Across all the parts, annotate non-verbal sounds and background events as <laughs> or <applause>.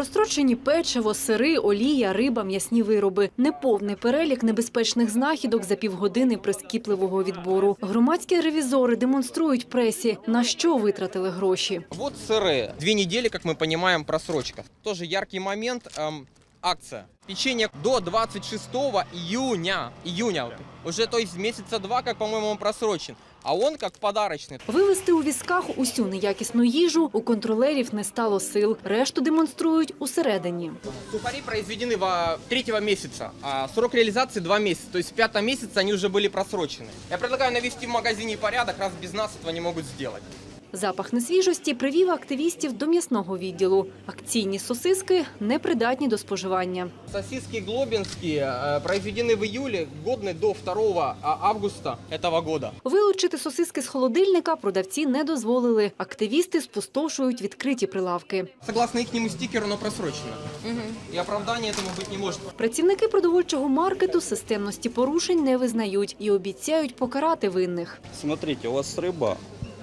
Прострочені печиво, сири, олія, риба, м'ясні вироби. Неповний перелік небезпечних знахідок за півгодини прискіпливого відбору. Громадські ревізори демонструють пресі, на що витратили гроші. Вот сыры. Две недели, как мы понимаем, просрочка. Тоже яркий момент. эм, акция. Печенье до 26 июня. Июня. Уже, то есть, месяца два, как, по-моему, он просрочен. А он как подарочный. Вивезти у візках усю неякісну їжу у контролерів не стало сил. Решту демонструють усередині. Сухари произведены во третьего месяца, а срок реализации два месяца. То есть в пятом месяце они уже были просрочены. Я предлагаю навести в магазине порядок, раз без нас этого не могут сделать. Запах несвіжості привів активістів до м'ясного відділу. Акційні сосиски непридатні до споживання. Сосиски глобинские э, произведены в июле, годны до 2 августа этого года. Вилучити сосиски з холодильника продавці не дозволили. Активісти спустошують відкриті прилавки. Согласно их стикеру, оно просрочено. И оправдания этому быть не может. Працівники продовольчого маркету системності порушень не визнають і обіцяють покарати винних. Смотрите, у вас рыба,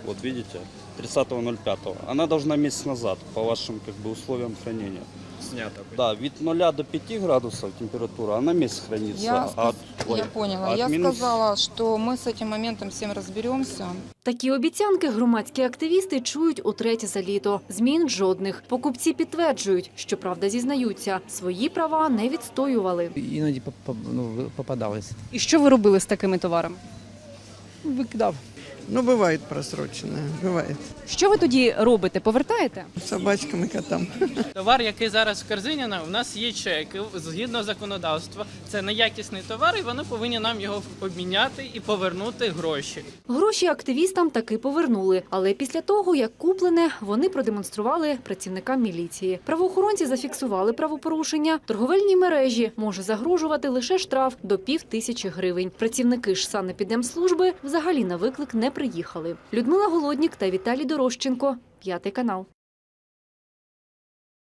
вот видите, 30.05. Она должна месяц назад по вашим как бы, условиям хранения. Снято. Да, від 0 до 5 градусов температура, она месяц хранится. Я, а сказ- от- ой, я поняла. а от я минус- сказала, что мы с этим моментом всем разберемся. Такі обіцянки громадські активісти чують утретє за літо. Змін жодних. Покупці підтверджують, що правда зізнаються, свої права не відстоювали. Іноді поп- поп- ну, ви- попадались. І що ви робили з такими товарами? Викидав. Ну, бывает просроченное, бывает. Що ви тоді робите? Повертаєте? Собачкам и котам. <laughs> Товар, який зараз в корзині, на- у нас є чек. Згідно законодавства, це неякісний товар, і вони повинні нам його обміняти і повернути гроші. Гроші активістам таки повернули, але після того, як куплене, вони продемонстрували працівникам міліції. Правоохоронці зафіксували правопорушення. Торговельній мережі може загрожувати лише штраф до пів тисячі гривень. Працівники ж санепідемслужби взагалі на виклик не приїхали. Людмила Голоднік та Віталій Дорощенко, п'ятий канал.